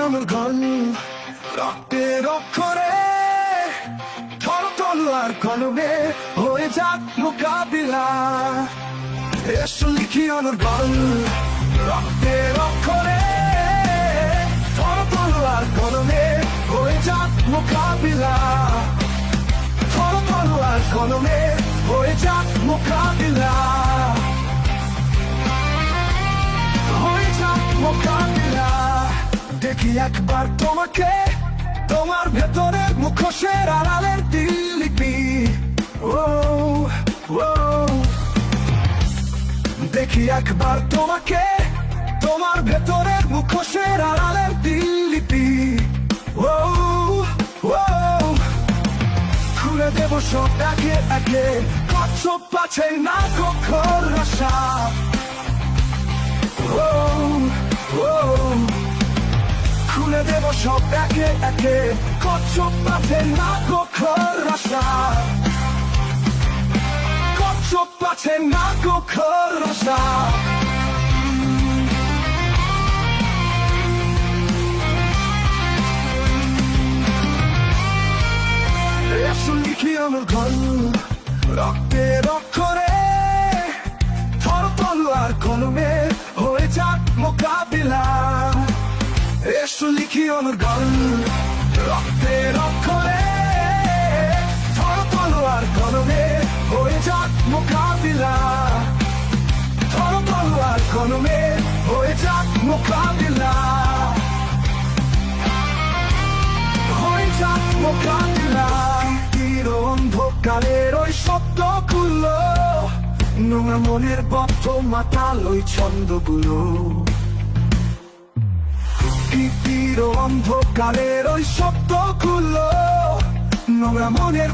গল রক্তের অক্ষরে ধর তলোয়ার কলমে হয়ে যাক মোকাবিলা। এসো লিখি আমার গল রক্তের অক্ষরে ধর তলোয়ার কলমে হয়ে যাক মোকাবিলা। ধর তলোয়ার কলমে হয়ে যাক মোকাবিলা। হয়ে যাক মোকাবিলা। দেখি একবার তোমাকে। তোমার ভেতরে মুখোশের আড়ালের দিলিপি ও ও। দেখি একবার তোমাকে। তোমার ভেতরের মুখোশের আড়ালের দিলিপি ও ও। খুলে দেব সব একে একে। কচ্ছপ পাছে না কক্ষর রসা ও ও। খুলে দেব সব একে একে। কচ্ছপ পাছে না কক্ষর রসা। কচ্ছপ পাছে না কক্ষর রসা। রক্তের অক্ষরে লিখি ঘর রক্তের অক্ষরে ধর তলোয়ার কলমে হয়ে যাক মোকাবিলা ধর তলোয়ার কলমে হয়ে যাক মোকাবিলা হয়ে যাক মোকাবিলা তীর অন্ধকারের ওই শব্দগুলো নোংরা মনের বদ্ধ মাতাল ওই ছন্দগুলো তীর অন্ধকারের ওই শব্দগুলো নোংরা মনের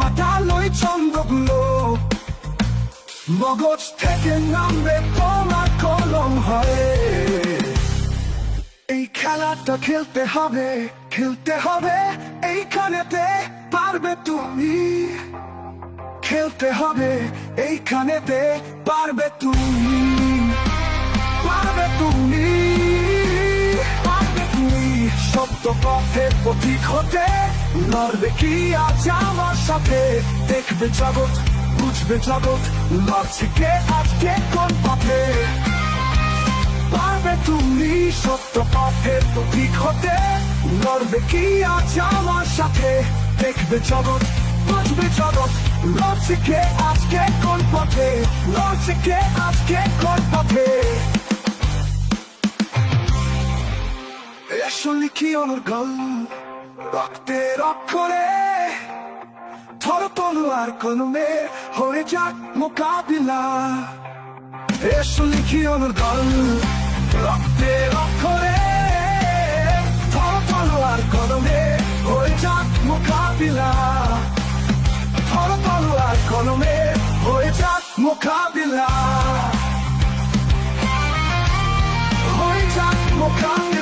মাতাল ওই ছন্দগুলো মগজ থেকে নামবে তোমার কলম হয়ে। এই খেলাটা খেলতে হবে খেলতে হবে, এইখানেতে পারবে তুমি। খেলতে হবে, এইখানেতে পারবে তুমি। পারবে তুমি। সত্য পথের পথিক হতে, লড়বে কি আজ আমার সাথে? দেখবে জগৎ, বুঝবে জগৎ, লড়ছে কে আজকে কোন পথে? পারবে তুমি সত্য পথের প্রতীক হতে, লড়বে কি আজ আমার সাথে? দেখবে জগৎ, বুঝবে জগৎ, লড়ছে কে আজকে কোন পথে? লড়ছে কে আজকে কোন পথে? এসো লিখি আমার গল রক্তের অক্ষরে ধর তলোয়ার কলমে হয়ে যাক মোকাবিলা। এসো লিখি আমার গল রক্তের অক্ষরে ধর তলোয়ার কলমে হয়ে যাক মোকাবিলা। ধর তলোয়ার কলমে হয়ে যাক মোকাবিলা। হয়ে যাক মোকাবিলা।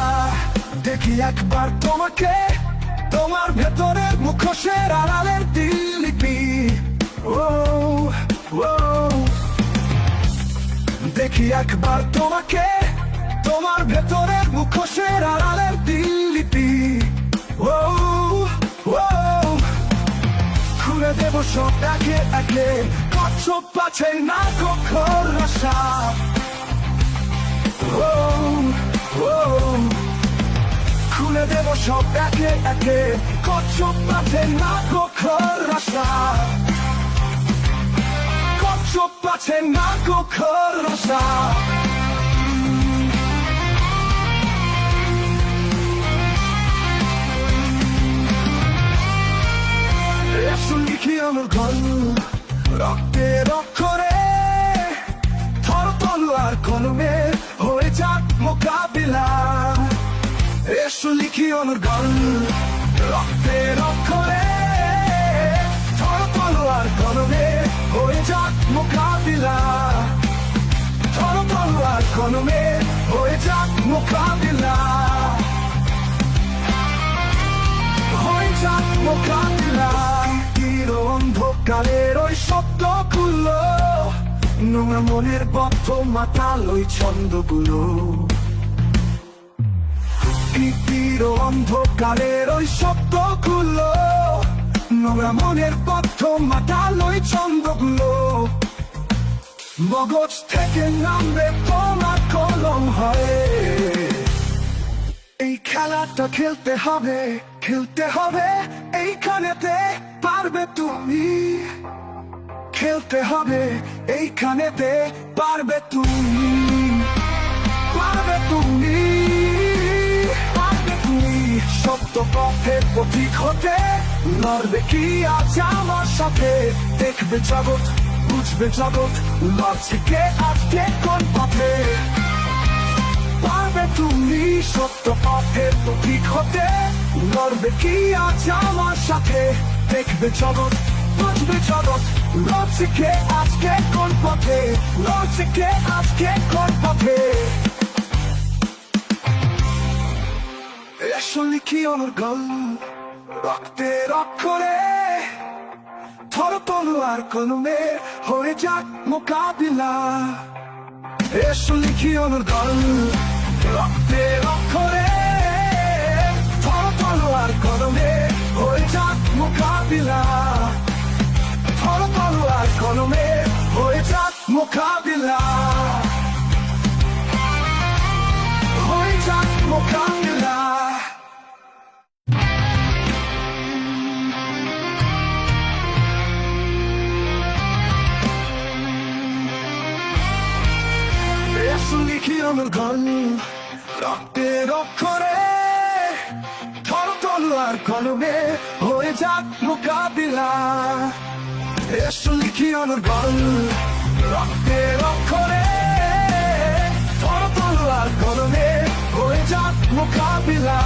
দেখি একবার তোমাকে। তোমার ভেতরের মুখোশের আড়ালের দিলিপি ও ও। দেখি একবার তোমাকে। তোমার ভেতরের মুখোশের আড়ালের দিলিপি ও ও। খুলে দেব সব একে একে। কচ্ছপ পাছে না কক্ষর রসা ও ও। খুলে দেব সব একে একে। কচ্ছপ পাছে না কক্ষর রসা। কচ্ছপ পাছে না কক্ষর রসা অনুর্গল রক্তের এসো লিখি অনুর্গল রক্তের অক্ষরে থর তলোয়ার কলমে হয়ে যাক মোকাবিলা। থর তলোয়ার কলমে হয়ে যাক মোকাবিলা। হয়ে যাক মোকাবিলা। তীর অন্ধকারের ওই শব্দগুলো নোংরা মনের বদ্ধ মাতাল ওই ছন্দগুলো। তীর অন্ধকারের ওই শব্দগুলো নোংরা মনের বদ্ধ মাতাল ওই ছন্দগুলো মগজ থেকে নামবে তোমার কলম হয়ে। এই খেলাটা খেলতে হবে খেলতে হবে, এইখানেতে পারবে তুমি। খেলতে হবে, এইখানেতে পারবে তুমি। সত্য পথের প্রতীক হতে লড়বে কি আজ আমার সাথে? দেখবে জগৎ, বুঝবে জগৎ লড়ছে কে আজকে কোন পথে? পারবে তুমি সত্য পথের প্রতীক হতে লড়বে কি আজ আমার সাথে? দেখবে জগৎ, বুঝবে জগৎ লড়ছে কে আজকে কোন পথে? লড়ছে কে আজকে কোন পথে? আসলে কি অনুর্গল রক্তের অক্ষরে থর তলোয়ার কলমে হয়ে যাক মোকাবিলা। এসো লিখি অনুর্গল রক্তের অক্ষরে থর তলোয়ার কলমে হয়ে যাক মোকাবিলা। থর তলোয়ার কলমে হয়ে যাক মোকাবিলা। হয়ে যাক মোকাবিলা। লিখি অনুর্গল রক্তের অক্ষরে থর তলোয়ার কলমে হয়ে যাক মোকাবিলা। এসো লিখি অনুর্গল রক্তের অক্ষরে থর তলোয়ার কলমে হয়ে যাক মোকাবিলা।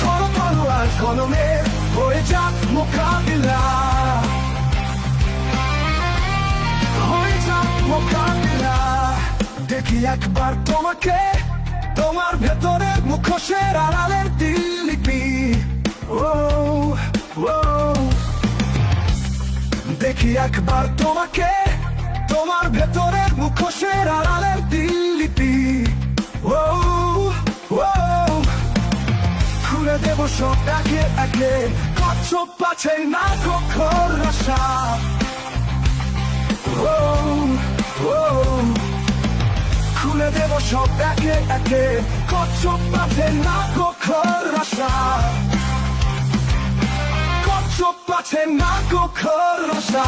থর তলোয়ার কলমে হয়ে যাক মোকাবিলা। হয়ে যাক মোকাবিলা। দেখি একবার তোমাকে। তোমার ভেতরের মুখোশের আড়ালের দিল্লিপি। ও দেখি একবার তোমাকে। তোমার ভেতরের মুখোশের আড়ালের দিল্লিপি। ও খুলে দেব সব একে একে। কচ্ছপ পাছে না কখর আশা ও ও। খুলে দেব সব একে একে। কচ্ছপ পাছে না কখর আশা কচ্ছপ পাছে না কখর আশা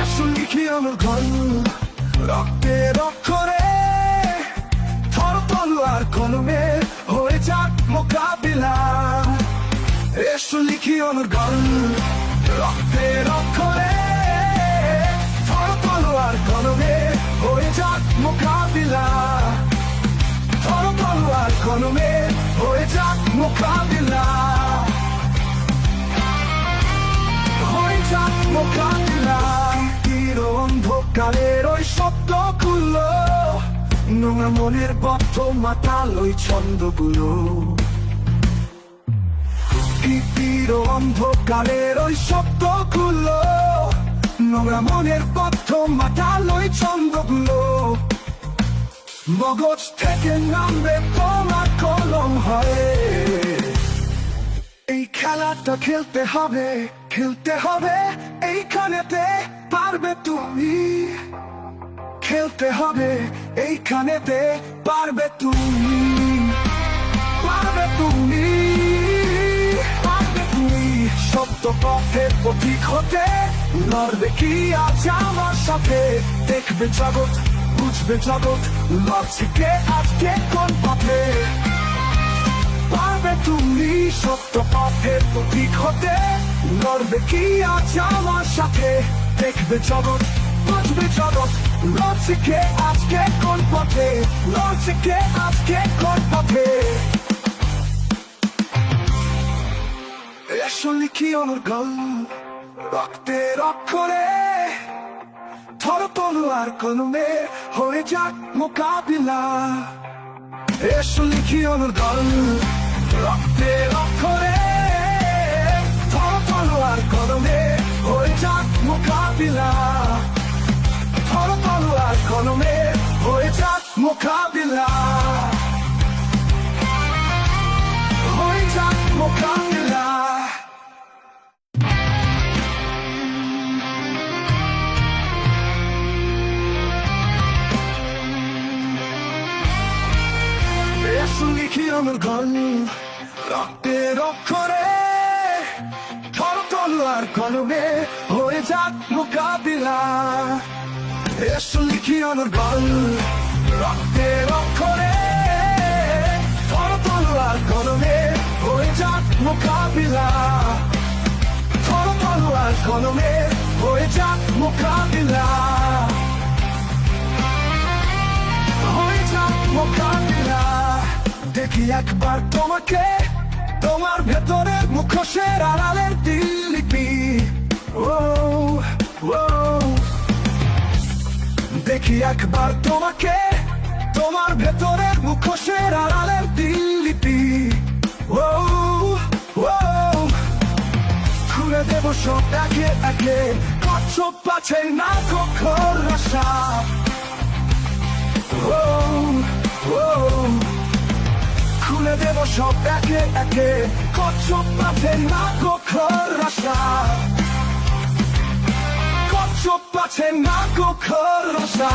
এসো লিখি অনুর্গল রক্তের অক্ষরে থর লিখি অনুর্গল রক্তের অক্ষরে থর তলোয়ার কলমে হয়ে যাক মোকাবিলা। থর তলোয়ার কলমে হয়ে যাক মোকাবিলা। হয়ে যাক মোকাবিলা। তীর ওই শব্দগুলো নোংরা মনের বদ্ধ মাতাল ওই ছন্দগুলো। তীর অন্ধকারের ওই শব্দগুলো নোংরা মনের বদ্ধ মাতাল ওই ছন্দগুলো মগজ থেকে নামবে তোমার কলম হয়ে। এই খেলাটা খেলতে হবে খেলতে হবে, এইখানেতে পারবে তুমি। খেলতে হবে, এইখানেতে পারবে তুমি। সত্য পথের প্রতীক হতে লড়বে কি আজ আমার সাথে? দেখবে জগৎ, বুঝবে জগৎ লক্ষ্যকে আজকে কোন পথে পারবে তুমি সত্য পথের প্রতীক হতে লড়বে কি আজ আমার সাথে? দেখবে জগৎ, বুঝবে জগৎ লক্ষ্যকে আজকে কোন পথে? লক্ষ্যকে আজকে কোন পথে? আসলে কি অনর্গল রক্তের অক্ষরে ধর তলোয়ার কলমে হয়ে যাক মোকাবিলা। আসলে কি অনর্গল রক্তের অক্ষরে ধর তলোয়ার কলমে হয়ে যাক মোকাবিলা। ধর তলোয়ার কলমে হয়ে যাক মোকাবিলা। হয়ে যাক মোকাবিলা। আমার গল রক্তের অক্ষরে তলোয়ার কলমে হয়ে যাক মোকাবিলা। এসো লিখি আমার গল রক্তের অক্ষরে তলোয়ার কলমে হয়ে যাক মোকাবিলা। তলোয়ার কলমে হয়ে যাক মোকাবিলা। হয়ে যাক মোকাবিলা। দেখি একবার তোমাকে, তোমার ভেতরের মুখোশের আড়ালের দিল্লিপি ও দেখি একবার তোমাকে, তোমার ভেতরের মুখোশের আড়ালের দিল্লিপি ও খুলে দেব সব একে একে, কচ্ছপ পাছে না কখন আশা ও ও। খুলে দেব সব একে একে। কচ্ছপ পাছে না কখন আশা কচ্ছপ পাছে না কখন আশা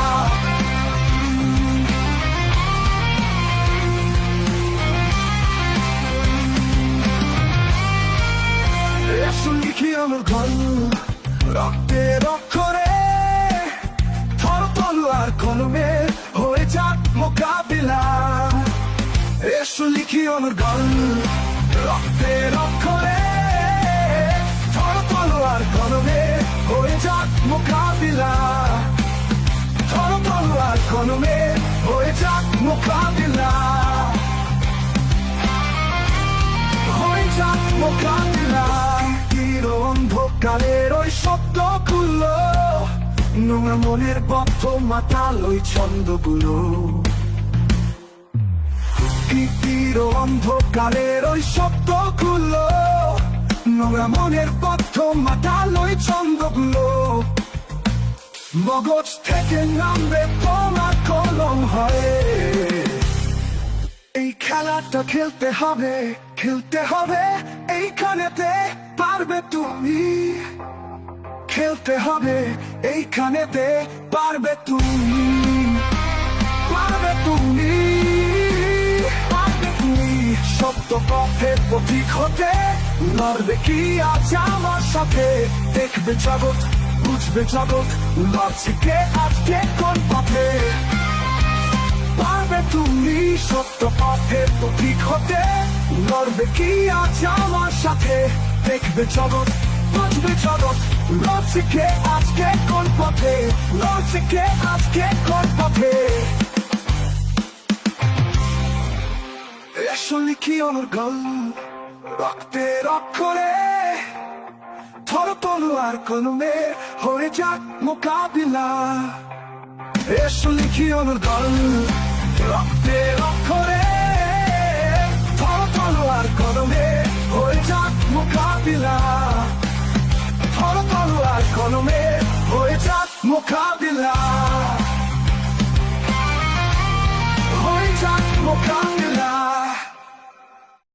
এসো লিখি আমার ঘর রক্তের অক্ষরে ধর তলোয়ার কলমে এসো লিখি ঘর রক্তের অক্ষরে ধর তলোয়ার কলমে হয়ে যাক মোকাবিলা। ধর তলোয়ার কলমে হয়ে যাক মোকাবিলা। হয়ে যাক মোকাবিলা। তীর অন্ধকারের ওই শব্দগুলো নোংরা মনের বদ্ধ মাতাল ওই ছন্দগুলো। তীর অন্ধকারের ওই শব্দগুলো নোংরা মনের বদ্ধ মাতাল ওই ছন্দগুলো। মগজ থেকে নামবে তোমার কলম হয়ে। এই খেলাটা খেলতে হবে খেলতে হবে, এইখানেতে পারবে তুমি। খেলতে হবে, এইখানেতে পারবে তুমি। পারবে তুমি। সত্য পথের প্রতীক হতে লড়বে কি আজ আমার সাথে? দেখবে জগৎ, বুঝবে জগৎ, লড়ছে আজকে কোন পথে? পারবে তুমি সত্য পথের প্রতীক হতে লড়বে কি আজ আমার সাথে? দেখবে জগৎ, বুঝবে জগৎ, লড়ছে কে আজকে কোন পথে? লড়ছে কে আজকে কোন পথে? লিখি আমার গল রক্তের অক্ষরে ধর তলোয়ার কলমে হয়ে যাক মোকাবিলা। এসো লিখি আমার গল রক্তের অক্ষরে ধর তলোয়ার কলমে হয়ে যাক মোকাবিলা। ধর তলোয়ার কলমে হয়ে যাক মোকাবিলা।